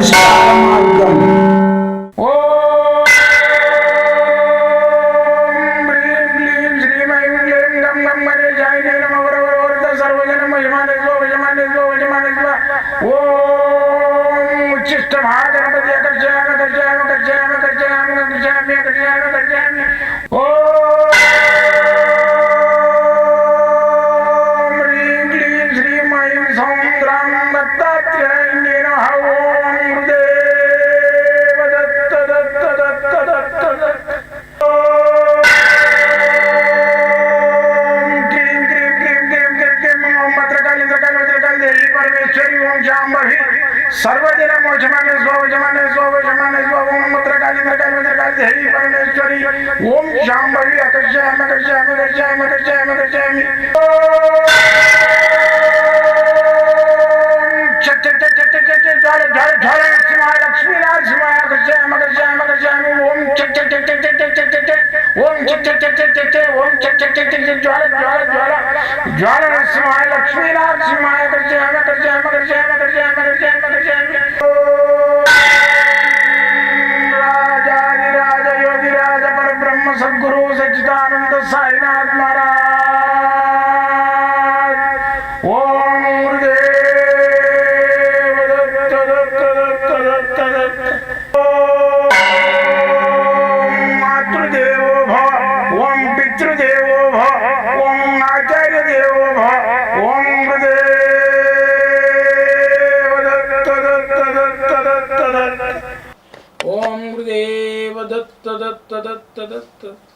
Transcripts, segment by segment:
satisfy my God. जमाने स्व जमाने स्व जमाने स्व ओम मत्र काली मत्र काली मत्र काली हरि परमेश्वरी ओम शांभवी अकर्षयाम अकर्षयाम अकर्षयाम अकर्षयाम अकर्षयामि ज्वाल ज्वाल ज्वाल नरसिंहाय लक्ष्मी नरसिंहाय अकर्षयाम अकर्षयाम अकर्षयामि ओम चट चट चट चट चट चट ओम चट चट चट चट चट ओम चट चट चट चट ज्वाल ज्वाल ज्वाल ज्वाल नरसिंहाय लक्ष्मी नरसिंहाय अकर्षयाम अकर्षयाम अकर्षयाम अकर्षयाम अकर्षयाम अकर्षयामि சாய்நாத் மகாராஜ் ஓம் முருகே மாதேவோ ஓம் பித்ருதேவோ ஓம் ஆச்சாரிய தேவோ ஓம் ஓம் குருதேவ தத்த தத்த தத்த தத்த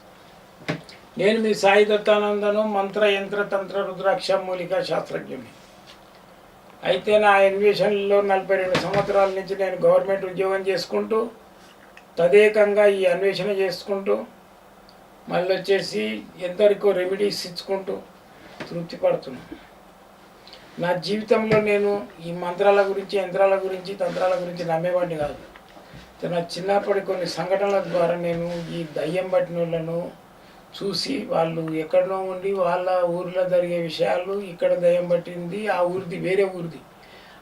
నేను మీ సాయి దత్తానందను మంత్ర యంత్ర తంత్ర రుద్రాక్ష మూలిక శాస్త్రజ్ఞుని. అయితే నా అన్వేషణలో నలభై రెండు సంవత్సరాల నుంచి నేను గవర్నమెంట్ ఉద్యోగం చేసుకుంటూ తదేకంగా ఈ అన్వేషణ చేసుకుంటూ మళ్ళీ వచ్చేసి ఎందరికో రెమెడీస్ ఇచ్చుకుంటూ తృప్తి పడుతున్నాను నా జీవితంలో నేను ఈ మంత్రాల గురించి యంత్రాల గురించి తంత్రాల గురించి నమ్మేవాడిని కాదు. నా చిన్నప్పటి కొన్ని సంఘటనల ద్వారా నేను ఈ దయ్యం పట్టిన వాళ్ళను చూసి వాళ్ళు ఎక్కడనో ఉండి వాళ్ళ ఊర్లో జరిగే విషయాలు ఇక్కడ దయ్యం పట్టింది ఆ ఊరిది వేరే ఊరిది.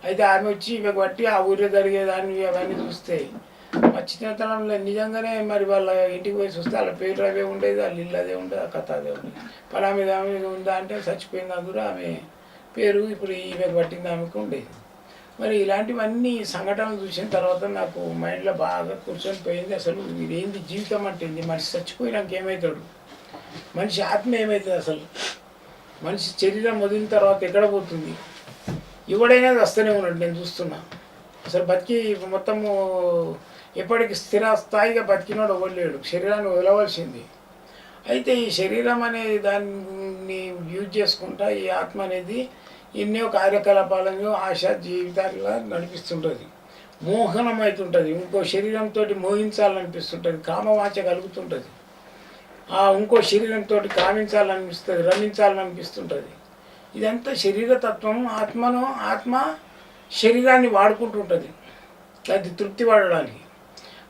అయితే ఆమె వచ్చి ఇవి బట్టి ఆ ఊరిలో జరిగేదాన్ని అవన్నీ చూస్తే మా చిన్నతనంలో నిజంగానే మరి వాళ్ళ ఇంటికి పోయి చూస్తే వాళ్ళ పేరు అవే ఉండేది వాళ్ళ ఇల్లు అదే ఉండేది ఆ కథ అదే ఉండేది. పలా మీద ఆమె ఉందా అంటే చచ్చిపోయింది అందులో ఆమె పేరు ఇప్పుడు ఈమె పట్టింది ఆమెకు ఉండేది. మరి ఇలాంటివన్నీ సంఘటనలు చూసిన తర్వాత నాకు మైండ్లో బాగా కూర్చొని పోయింది. అసలు ఇదేంది జీవితం అంటే మనిషి చచ్చిపోయినాక ఏమవుతాడు మనిషి ఆత్మ ఏమవుతుంది అసలు? మనిషి శరీరం వదిలిన తర్వాత ఎక్కడ పోతుంది? ఎవడైనా వస్తూనే ఉన్నాడు నేను చూస్తున్నా. అసలు బతికి మొత్తము ఎప్పటికి స్థిర స్థాయిగా బతికినోడు వదిలేడు శరీరాన్ని వదలవలసింది. అయితే ఈ శరీరం అనే దాన్ని యూజ్ చేసుకుంటా ఈ ఆత్మ అనేది ఎన్నో కార్యకలాపాలను ఆశ జీవితాలుగా నడిపిస్తుంటుంది. మోహనం అవుతుంటుంది ఇంకో శరీరంతో మోహించాలనిపిస్తుంటుంది. కామవాచ కలుగుతుంటుంది. ఆ ఇంకో శరీరంతో కామించాలనిపిస్తుంది రమించాలనిపిస్తుంటుంది ఇదంతా శరీరతత్వం ఆత్మను ఆత్మ శరీరాన్ని వాడుకుంటుంటుంది. అది తృప్తి పడడానికి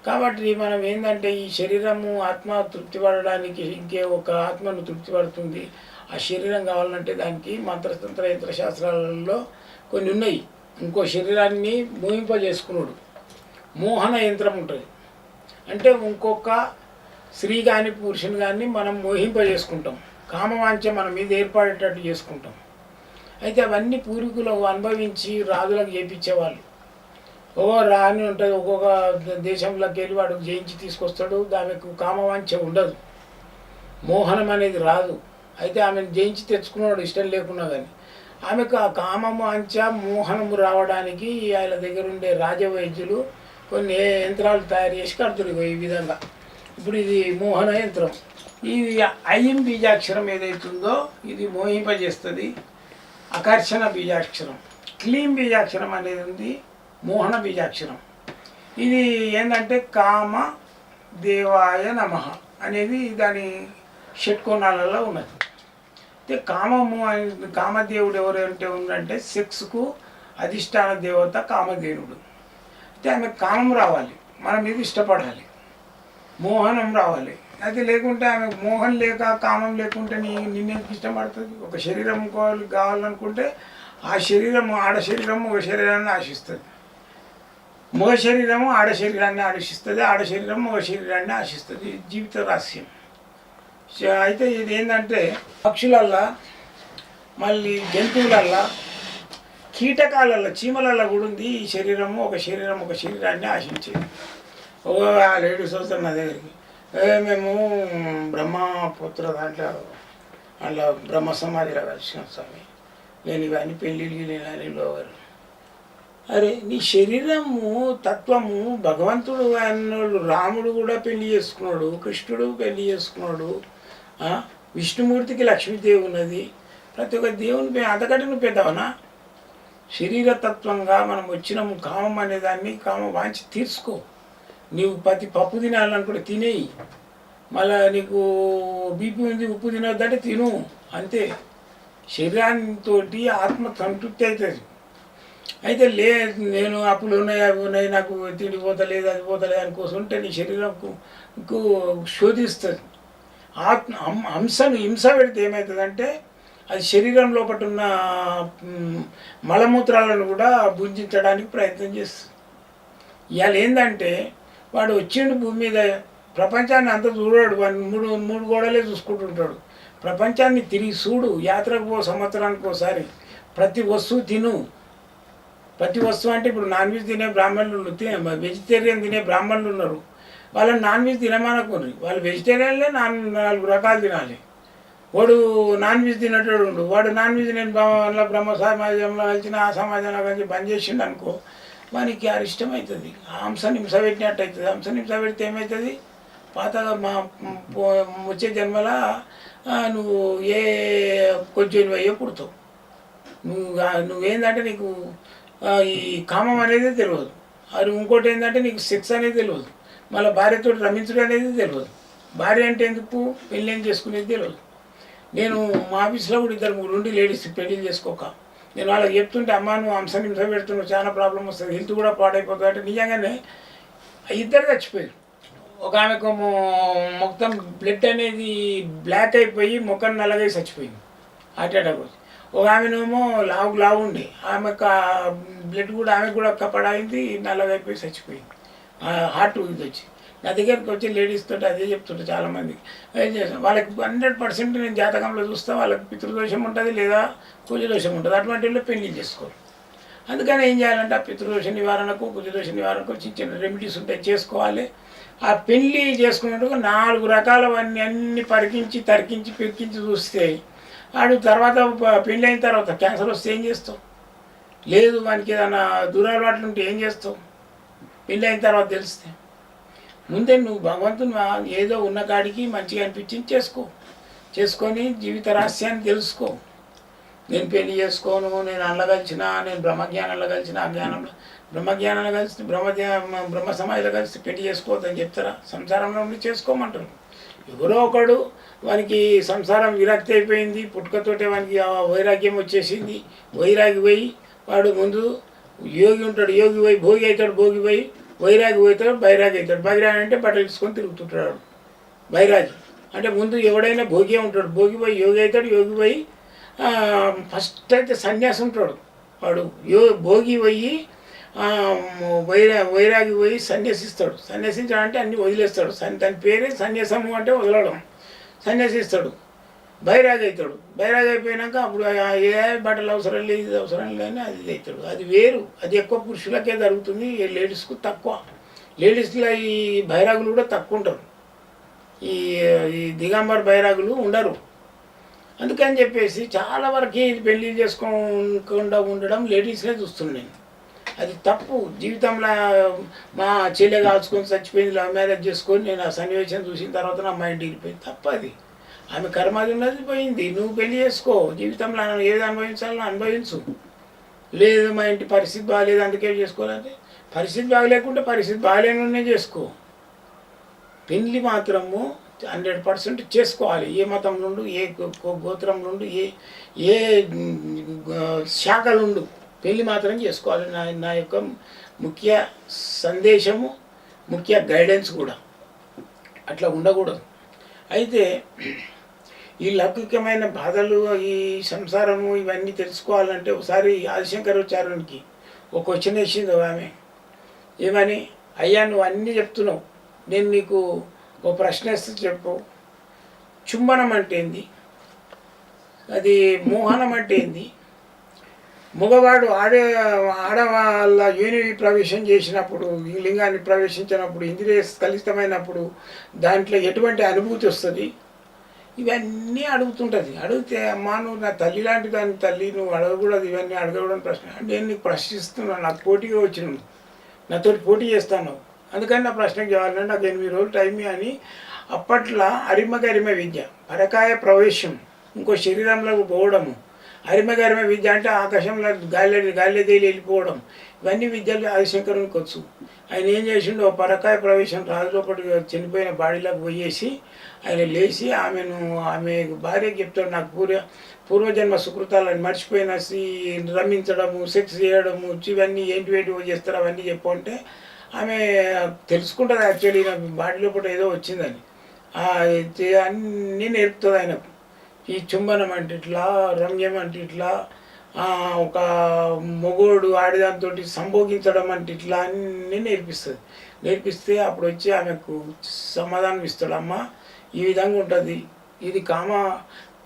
కాబట్టి మనం ఏంటంటే ఈ శరీరము ఆత్మ తృప్తి పడడానికి ఇంకే ఒక ఆత్మను తృప్తి పడుతుంది. ఆ శరీరం కావాలంటే దానికి మంత్రతంత్ర యంత్ర శాస్త్రాలలో కొన్ని ఉన్నాయి. ఇంకో శరీరాన్ని మోహింపజేసుకున్నాడు మోహన యంత్రం ఉంటుంది. అంటే ఇంకొక స్త్రీ కానీ పురుషుని కానీ మనం మోహింపజేసుకుంటాం. కామవాంఛ మన మీద ఏర్పడేటట్టు చేసుకుంటాం. అయితే అవన్నీ పూర్వీకులు అనుభవించి రాజులకు చేపించేవాళ్ళు. ఒక్కో రాని ఉంటుంది ఒక్కొక్క దేశంలోకి వెళ్ళి వాడు జయించి తీసుకొస్తాడు ఆమెకు కామవాంఛ ఉండదు. మోహనం అనేది రాదు. అయితే ఆమెను జయించి తెచ్చుకున్నాడు ఇష్టం లేకున్నా కానీ ఆమెకు ఆ కామము అంచ మోహనము రావడానికి ఆయన దగ్గర ఉండే రాజవైద్యులు కొన్ని యంత్రాలు తయారు చేసి కడుతుడు ఇగో ఈ విధంగా. ఇప్పుడు ఇది మోహన యంత్రం. ఇది అయ్యం బీజాక్షరం ఏదైతుందో ఇది మోహింపజేస్తుంది. ఆకర్షణ బీజాక్షరం. క్లీం బీజాక్షరం అనేది ఉంది మోహన బీజాక్షరం. ఇది ఏంటంటే కామ దేవాయ నమ అనేది దాని షట్కోణాలలో ఉన్నది. అయితే కామము అనే- కామదేవుడు ఎవరంటే ఉందంటే సెక్స్కు అధిష్టాన దేవత కామదేవుడు అయితే ఆమె కామం రావాలి. మన మీద ఇష్టపడాలి. మోహనం రావాలి. అది లేకుంటే ఆమె మోహం లేక కామం లేకుంటే నీ నిన్నెందుకు ఇష్టపడుతుంది? ఒక శరీరం కావాలి కావాలనుకుంటే ఆ శరీరం ఆడ శరీరం ఒక శరీరాన్ని ఆశిస్తుంది. మగ శరీరము ఆడ శరీరాన్ని ఆశిస్తుంది ఆడ శరీరం మగ శరీరాన్ని ఆశిస్తుంది. జీవిత రహస్యం. అయితే ఇది ఏంటంటే పక్షులల్లా మళ్ళీ జంతువులల్లా కీటకాలల్లో చీమలల్లో కూడా ఉంది. ఈ శరీరము ఒక శరీరం ఒక శరీరాన్ని ఆశించేది. ఆ లేడీస్ వస్తారు నా దగ్గరికి ఏ మేము బ్రహ్మపుత్ర దాంట్లో అట్లా బ్రహ్మ సమాధిలో వచ్చినాం స్వామి. నేను ఇవన్నీ పెళ్ళిళ్ళు నేను లోవరు అరే నీ శరీరము తత్వము భగవంతుడు అన్నాడు రాముడు కూడా పెళ్ళి చేసుకున్నాడు కృష్ణుడు పెళ్ళి చేసుకున్నాడు విష్ణుమూర్తికి లక్ష్మీదేవి ఉన్నది. ప్రతి ఒక్క దేవుని పే- అంతకంటే నువ్వు పెద్దవనా శరీరతత్వంగా మనం వచ్చినాము కామం అనేదాన్ని కామ వాంచి తీర్చుకో. నీవు ప్రతి పప్పు తినాలనుకుంటే తినేయి. మళ్ళా నీకు బీపీ ఉంది ఉప్పు తినొద్దంటే తిను. అంతే. శరీరాంతో ఆత్మ సంతృప్తి అవుతుంది. అయితే లే నేను అప్పులు ఉన్నాయి అవి ఉన్నాయి నాకు తిండి పోతలేదు అది పోతలేదు అని కోసం ఉంటే నీ శరీరంకు శోధిస్తుంది. ఆత్మ అం- అంశను హింస పెడితే ఏమవుతుందంటే అది శరీరం లోపల ఉన్న మలమూత్రాలను కూడా భుజించడానికి ప్రయత్నం చేస్తుంది. ఇవాళ ఏంటంటే వాడు వచ్చిండు భూమి మీద. ప్రపంచాన్ని అంతా చూడాడు. వాడు మూడు మూడు గోడలే చూసుకుంటుంటాడు. ప్రపంచాన్ని తిరిగి చూడు. యాత్రకు పో సంవత్సరానికి ఒకసారి ప్రతి వస్తువు తిను. ప్రతి వస్తువు అంటే ఇప్పుడు నాన్ వెజ్ తినే బ్రాహ్మణులు తినే వెజిటేరియన్ తినే బ్రాహ్మణులు ఉన్నారు. వాళ్ళని నాన్ వెజ్ తినమనుకోండి వాళ్ళు వెజిటేరియన్లే నాన్ నాలుగు రకాలు తినాలి. వాడు నాన్ వెజ్ తినేటోడు ఉండు. వాడు నాన్ వెజ్ నేను బ్రహ్మ బ్రహ్మ సమాజంలో కలిసిన ఆ సమాజంలో కలిసి బంద్ చేసిండు అనుకో మనకి అరిష్టం అవుతుంది హంస హంసని పెట్టినట్టు అవుతుంది హంస నిమిష పెడితే ఏమవుతుంది పాతగా మా వచ్చే జన్మల నువ్వు ఏ కొంచెం అయ్యో పుడతావు నువ్వు నువ్వేందంటే నీకు ఈ కామం అనేది తెలియదు అది ఇంకోటి ఏంటంటే నీకు సెక్స్ అనేది తెలియదు మళ్ళీ భార్యతో రమించడం అనేది తెలియదు భార్య అంటే ఎందుకు? పెళ్ళేం ఏం చేసుకునేది తెలియదు నేను మా ఆఫీస్లో కూడా ఇద్దరు మూడు ఉండి లేడీస్ పెళ్ళి చేసుకోక. నేను వాళ్ళకి చెప్తుంటే అమ్మ నువ్వు అంశం హింస పెడుతున్నావు చాలా ప్రాబ్లం వస్తుంది. హెల్త్ కూడా పాడైపోతుంది. అంటే నిజంగానే ఇద్దరు చచ్చిపోయారు. ఒక ఆమెకు మొత్తం బ్లడ్ అనేది బ్లాక్ అయిపోయి ముఖం నల్లగా చచ్చిపోయింది. హార్ట్ అటాక్ వచ్చి. ఒక ఆమెనేమో లావు లావు ఉండే. ఆమె బ్లడ్ కూడా ఆమెకు కూడా కప్పడైంది నల్లగా అయిపోయి చచ్చిపోయింది. హార్ట్ ఇది వచ్చి నా దగ్గరికి వచ్చి లేడీస్ తోటి అదే చెప్తుంటారు చాలామంది. ఏం వాళ్ళకి హండ్రెడ్ పర్సెంట్ నేను జాతకంలో చూస్తే వాళ్ళకి పితృదోషం ఉంటుంది లేదా కుజదోషం ఉంటుంది. అటువంటి వాళ్ళు పెళ్ళి చేసుకోరు. అందుకని ఏం చేయాలంటే ఆ పితృదోష నివారణకు కుజదోష నివారణకు చిన్న చిన్న రెమెడీస్ ఉంటాయి చేసుకోవాలి. ఆ పెళ్ళి చేసుకున్నట్టుగా నాలుగు రకాలవన్నీ అన్ని పరికించి తరికించి పెరికించి చూస్తే వాడు తర్వాత పెళ్ళి అయిన తర్వాత క్యాన్సర్ వస్తే ఏం చేస్తావు? లేదు వానికి ఏదైనా దురలవాట్లు ఉంటే ఏం చేస్తావు? పెళ్ళి అయిన తర్వాత తెలిస్తే. ముందే నువ్వు భగవంతుని ఏదో ఉన్న కాడికి మంచిగా అనిపించింది చేసుకో. చేసుకొని జీవిత రహస్యాన్ని తెలుసుకో. నేను పెళ్ళి చేసుకోను నేను అందులో నేను బ్రహ్మజ్ఞానంలో కలిసిన అజ్ఞానంలో బ్రహ్మజ్ఞానంలో కలిసి బ్రహ్మ బ్రహ్మ సమాధిలో కలిసి పెళ్ళి చేసుకోవద్దని చెప్తారా? సంసారంలో ఉండి చేసుకోమంటారు. ఎవరో ఒకడు వానికి సంసారం విరక్తి అయిపోయింది పుట్టుకతోటే వానికి వైరాగ్యం వచ్చేసింది. వైరాగి పోయి వాడు ముందు యోగి ఉంటాడు యోగి పోయి భోగి అవుతాడు భోగి పోయి వైరాగి పోతాడు బైరాగి అవుతాడు. బైరాగి అంటే బట్టలు తీసుకొని తిరుగుతుంటాడు. బైరాగి. అంటే ముందు ఎవడైనా భోగి ఉంటాడు. భోగి పోయి యోగి అవుతాడు. యోగి పోయి ఫస్ట్ అయితే సన్యాసి ఉంటాడు. వాడు యో భోగి పోయి వైరా వైరాగి పోయి సన్యాసిస్తాడు. సన్యాసించడం అంటే అన్ని వదిలేస్తాడు. సన్ తన పేరే సన్యాసము అంటే వదలడం. సన్యాసిస్తాడు. బైరాగి అవుతాడు బైరాగ్ అయిపోయినాక అప్పుడు ఏ బట్టలు అవసరం లేదు ఇది అవసరం లేని అది అవుతాడు అది వేరు. అది ఎక్కువ పురుషులకే జరుగుతుంది ఈ లేడీస్కు తక్కువ. లేడీస్లో ఈ బైరాగులు కూడా తక్కువ ఉంటారు. ఈ ఈ దిగంబర్ బైరాగులు ఉండరు. అందుకని చెప్పేసి చాలా వరకు ఇది పెళ్ళి చేసుకోకుండా ఉండడం లేడీస్నే చూస్తున్నాను నేను. అది తప్పు. జీవితంలో మా చెల్లె కాల్చుకొని చచ్చిపోయింది లవ్ మ్యారేజ్ చేసుకొని నేను ఆ సన్నివేశం చూసిన తర్వాత నా మైండ్ ఇరిపోయింది తప్పు అది. ఆమె కర్మది ఉన్నది పోయింది. నువ్వు పెళ్ళి చేసుకో. జీవితంలో ఏది అనుభవించాలో అనుభవించు. లేదు మా ఇంటి పరిస్థితి బాగాలేదు అందుకే చేసుకోవాలంటే. పరిస్థితి బాగలేకుంటే పరిస్థితి బాగాలేనునే చేసుకో. పెళ్ళి మాత్రము హండ్రెడ్ పర్సెంట్ చేసుకోవాలి. ఏ మతం నుండు ఏ గోత్రం నుండి ఏ ఏ శాఖలుండు పెళ్ళి మాత్రం చేసుకోవాలి. నా నా యొక్క ముఖ్య సందేశము ముఖ్య గైడెన్స్ కూడా. అట్లా ఉండకూడదు. అయితే ఈ లౌకికమైన బాధలు ఈ సంసారము ఇవన్నీ తెలుసుకోవాలంటే ఒకసారి ఆదిశంకరాచార్యునికి ఒక క్వశ్చన్ వేసింది ఆమె. ఏమని? అయ్యా నువ్వు అన్నీ చెప్తున్నావు. నేను నీకు ఓ ప్రశ్న వేస్తే చెప్పు. చుంబనం అంటే ఏంది? అది మోహనం అంటే ఏంది? మగవాడు ఆడే ఆడవాళ్ళ యోని ప్రవేశం చేసినప్పుడు ఈ లింగాన్ని ప్రవేశించినప్పుడు ఇంద్రియ స్థలితమైనప్పుడు దాంట్లో ఎటువంటి అనుభూతి వస్తుంది? ఇవన్నీ అడుగుతుంటుంది. అడిగితే అమ్మా నువ్వు నా తల్లి లాంటి దాని తల్లి నువ్వు అడగకూడదు ఇవన్నీ అడగకూడదు ప్రశ్న. నేను నీకు ప్రశ్నిస్తున్నాను. నాకు పోటీగా వచ్చినావు. నాతో పోటీ చేస్తాను. అందుకని నా ప్రశ్నకు జవాబు నాకు ఎనిమిది రోజులు టైం అని అప్పట్లో అరిమగరిమ విద్య పరకాయ ప్రవేశం ఇంకో శరీరంలోకి పోవడము. అరిమగరిమ విద్య అంటే ఆకాశంలో గాలి గాలి తేలి వెళ్ళిపోవడం. ఇవన్నీ విద్యలు ఆదిశంకరునికి వచ్చు. ఆయన ఏం చేసిండు పరకాయ ప్రవేశం రాజు చనిపోయిన బాడీలోకి పోయేసి ఆయన లేచి ఆమెను ఆమె భార్యకి చెప్తాడు నాకు పూర్వ పూర్వజన్మ సుకృతాలను మర్చిపోయిన రమించడము సెక్స్ చేయడము ఇవన్నీ ఏంటి ఏంటి చేస్తారు అవన్నీ చెప్పు అంటే ఆమె తెలుసుకుంటుంది యాక్చువల్లీ నాకు బాడీ ఏదో వచ్చిందని. అన్నీ నేర్పుతుంది ఆయనకు. ఈ చుంబనం అంటే ఇట్లా రమ్యం అంటే ఇట్లా ఒక మొగోడు ఆడదాంతో సంభోగించడం అంటే ఇట్లా అన్నీ నేర్పిస్తుంది. నేర్పిస్తే అప్పుడు వచ్చి ఆమెకు సమాధానం ఇస్తాడు. అమ్మ ఈ విధంగా ఉంటుంది. ఇది కామ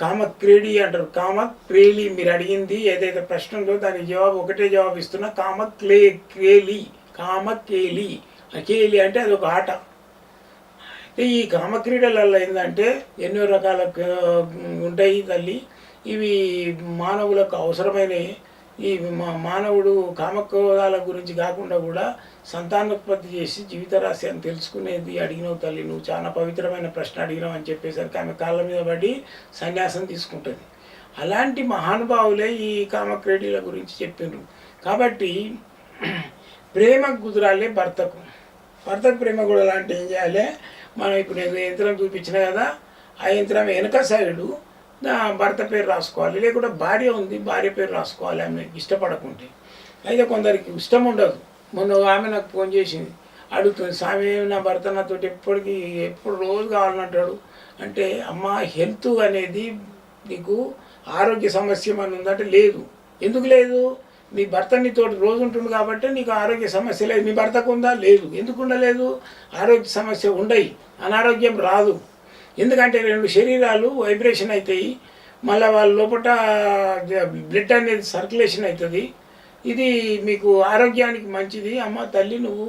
కామ క్రీడి అంటారు. కామ క్రేలి మీరు అడిగింది ఏదైతే ప్రశ్న ఉందో దానికి జవాబు ఒకటే జవాబు ఇస్తున్నా కామ క్లే క్రేలి కామ కేలి ఆ కేలి అంటే అది ఒక ఆట ఈ కామ క్రీడలలో ఏంటంటే ఎన్నో రకాల ఉంటాయి తల్లి. ఇవి మానవులకు అవసరమైనవి ఈ మా- మానవుడు కామక్రోధాల గురించి కాకుండా కూడా సంతానోత్పత్తి చేసి జీవితరాశి అని తెలుసుకునేది అడిగినవు తల్లి. నువ్వు చాలా పవిత్రమైన ప్రశ్న అడిగినావు అని చెప్పేసరికి ఆమె కాళ్ళ మీద పడి సన్యాసం తీసుకుంటుంది. అలాంటి మహానుభావులే ఈ కామక్రీడీల గురించి చెప్పిండ్రు కాబట్టి ప్రేమ కుదరాలి భర్తకు. భర్తకు ప్రేమ కూడా అలాంటి ఏం చేయాలి? మనం ఇప్పుడు నేను యంత్రం చూపించిన కదా ఆ యంత్రం వెనక సైడు భర్త పేరు రాసుకోవాలి లేకుంటే భార్య ఉంది భార్య పేరు రాసుకోవాలి ఆమె ఇష్టపడకుంటే. అయితే కొందరికి ఇష్టం ఉండదు. మొన్న ఆమె నాకు ఫోన్ చేసింది. అడుగుతుంది స్వామి నా భర్త నాతో ఎప్పటికీ ఎప్పుడు రోజు కావాలంటాడు? అంటే అమ్మ హెల్త్ అనేది నీకు ఆరోగ్య సమస్య అని ఉందంటే లేదు. ఎందుకు లేదు? నీ భర్త నీతో రోజు ఉంటుంది కాబట్టి నీకు ఆరోగ్య సమస్య లేదు. నీ భర్తకు ఉందా? లేదు. ఎందుకు ఉండలేదు? ఆరోగ్య సమస్య ఉండయి. అనారోగ్యం రాదు. ఎందుకంటే రెండు శరీరాలు వైబ్రేషన్ అవుతాయి. మళ్ళీ వాళ్ళ లోపల బ్లడ్ అనేది సర్క్యులేషన్ అవుతుంది. ఇది మీకు ఆరోగ్యానికి మంచిది. అమ్మ తల్లి నువ్వు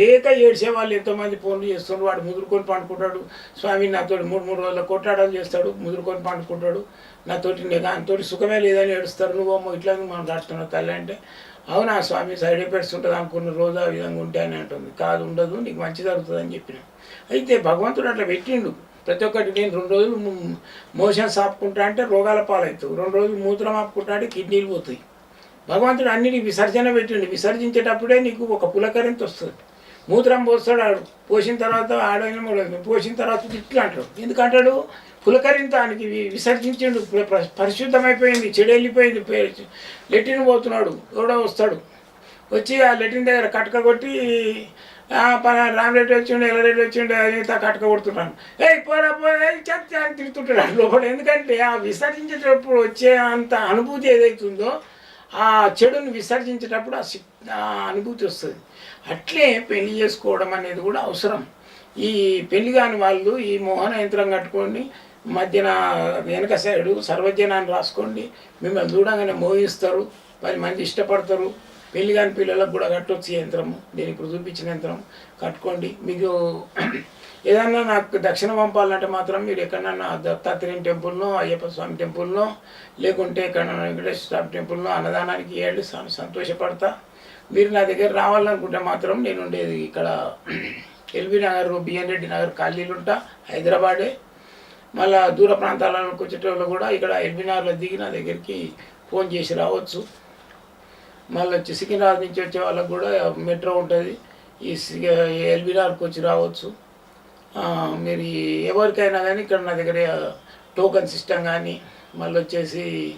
లేక ఏడ్చే వాళ్ళు ఎంతోమంది ఫోన్లు చేస్తున్నారు వాడు ముదురుకొని పండుకుంటాడు. స్వామి నాతో మూడు మూడు రోజుల కొట్లాటలు చేస్తాడు. ముదురుకొని పండుకుంటాడు. నాతోటి దానితోటి సుఖమే లేదని ఏడుస్తారు. నువ్వేమో ఇట్లా మనం రాస్తున్నావు తల్లి అంటే. అవునా స్వామి సైడ్ ఎఫెక్ట్స్ ఉంటుంది అనుకున్న రోజు ఆ విధంగా ఉంటాయని అంటుంది. కాదు ఉండదు. నీకు మంచి జరుగుతుంది అని చెప్పిన. అయితే భగవంతుడు అట్లా పెట్టిండు. ప్రతి ఒక్కటి నేను రెండు రోజులు మోషన్స్ ఆపుకుంటా అంటే రోగాల పాలవుతావు రెండు రోజులు మూత్రం ఆపుకుంటా అంటే కిడ్నీలు పోతాయి. భగవంతుడు అన్నిటి విసర్జన పెట్టిండు. విసర్జించేటప్పుడే నీకు ఒక పులకరింత వస్తుంది. మూత్రం పోస్తాడు ఆడు. పోసిన తర్వాత ఆడైన పోసిన తర్వాత ఇట్లా అంటాడు. ఎందుకంటాడు? పులకరింతానికి వి- విసర్జించిండు. పరిశుద్ధమైపోయింది. చెడు వెళ్ళిపోయింది. లెట్రిన్ పోతున్నాడు. ఎవడో వస్తాడు. వచ్చి ఆ లెట్రిన్ దగ్గర కట్క కొట్టి రామరెడ్డి వచ్చిండు ఎల్లరెడ్డి వచ్చిండు అని తా కటక కొడుతున్నాను ఏ పోరా పోయి చెత్త అని తిరుగుతుంటాడు. లోపల ఎందుకంటే ఆ విసర్జించేటప్పుడు వచ్చే అంత అనుభూతి ఏదైతుందో ఆ చెడుని విసర్జించేటప్పుడు ఆ ఆ అనుభూతి వస్తుంది. అట్లే పెళ్ళి చేసుకోవడం అనేది కూడా అవసరం. ఈ పెళ్ళి కాని వాళ్ళు ఈ మోహన యంత్రం కట్టుకొని మధ్యన వెనక సైడు సర్వజనాన్ని రాసుకోండి మిమ్మల్ని చూడంగానే మోహిస్తారు పది మంది ఇష్టపడతారు పెళ్ళి కాని పిల్లలకు కూడా కట్టొచ్చు యంత్రము నేను ఇప్పుడు చూపించిన యంత్రం కట్టుకోండి. మీకు ఏదన్నా నాకు దక్షిణ పంపాలంటే మాత్రం మీరు ఎక్కడన్నా దత్తాత్రేయం టెంపుల్నో అయ్యప్ప స్వామి టెంపుల్నో లేకుంటే ఎక్కడన్నా వెంకటేశ్వర స్వామి టెంపుల్నో అన్నదానానికి వెళ్ళి సంతోషపడతా. మీరు నా దగ్గర రావాలనుకుంటే మాత్రం నేను ఉండేది ఇక్కడ ఎల్బీ నగర్ బిఎన్ రెడ్డి నగర్ ఖాళీలు ఉంటా హైదరాబాదే. మళ్ళా దూర ప్రాంతాలకు వచ్చేటోళ్ళు కూడా ఇక్కడ ఎల్బీ నగర్లో దిగి నా దగ్గరికి ఫోన్ చేసి రావచ్చు. మళ్ళీ వచ్చి సికింద్రాబాద్ నుంచి వచ్చే వాళ్ళకు కూడా మెట్రో ఉంటుంది. ఈ ఎల్బీనార్కి వచ్చి రావచ్చు. మీరు ఎవరికైనా కానీ ఇక్కడ నా దగ్గర టోకన్ సిస్టమ్ కానీ మళ్ళీ వచ్చేసి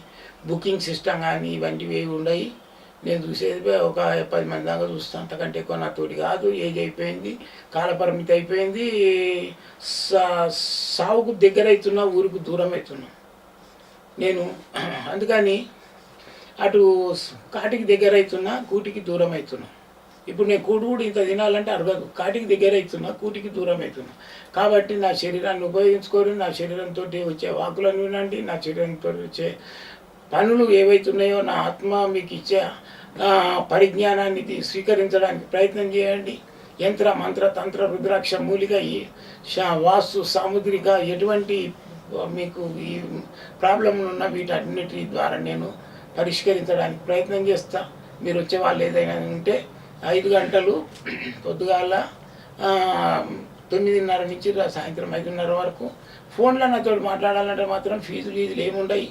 బుకింగ్ సిస్టమ్ కానీ ఇవంటివి ఏవి ఉన్నాయి నేను చూసేది ఒక పది మంది దాకా చూస్తాను. అంతకంటే ఎక్కువ నా తోటి కాదు. ఏజ్ అయిపోయింది. కాలపరిమితి అయిపోయింది. సా- సావుకు దగ్గర అవుతున్నా ఊరికి దూరం అవుతున్నా నేను అందుకని అటు కాటికి దగ్గర అవుతున్నా కూటికి దూరం అవుతున్నా ఇప్పుడు నేను కూడు కూడా ఇంత తినాలంటే అరగదు కాటికి దగ్గర అవుతున్నా కూటికి దూరం అవుతున్నా కాబట్టి నా శరీరాన్ని ఉపయోగించుకోరు నా శరీరంతో వచ్చే వాకులను వినండి నా శరీరంతో వచ్చే పనులు ఏవైతున్నాయో నా ఆత్మ మీకు ఇచ్చే పరిజ్ఞానాన్ని స్వీకరించడానికి ప్రయత్నం చేయండి. యంత్ర మంత్ర తంత్ర రుద్రాక్ష మూలిక ఈ వాస్తు సాముద్రిక ఎటువంటి మీకు ఈ ప్రాబ్లంలు ఉన్న వీటన్నిటి ద్వారా నేను పరిష్కరించడానికి ప్రయత్నం చేస్తా. మీరు వచ్చే వాళ్ళు ఏదైనా ఉంటే ఐదు గంటలు పొద్దుగాల తొమ్మిదిన్నర నుంచి సాయంత్రం ఐదున్నర వరకు ఫోన్లో నాతో మాట్లాడాలంటే మాత్రం ఫీజులు గీజులు ఏముండయి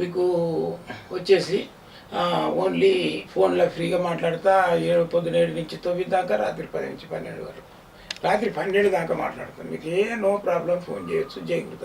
మీకు వచ్చేసి ఓన్లీ ఫోన్లో ఫ్రీగా మాట్లాడతా ఏడు పొద్దున ఏడు నుంచి తొమ్మిది దాకా రాత్రి పది నుంచి పన్నెండు వరకు. రాత్రి పన్నెండు దాకా మాట్లాడతాను. మీకు ఏ నో ప్రాబ్లం ఫోన్ చేయొచ్చు. జయకృత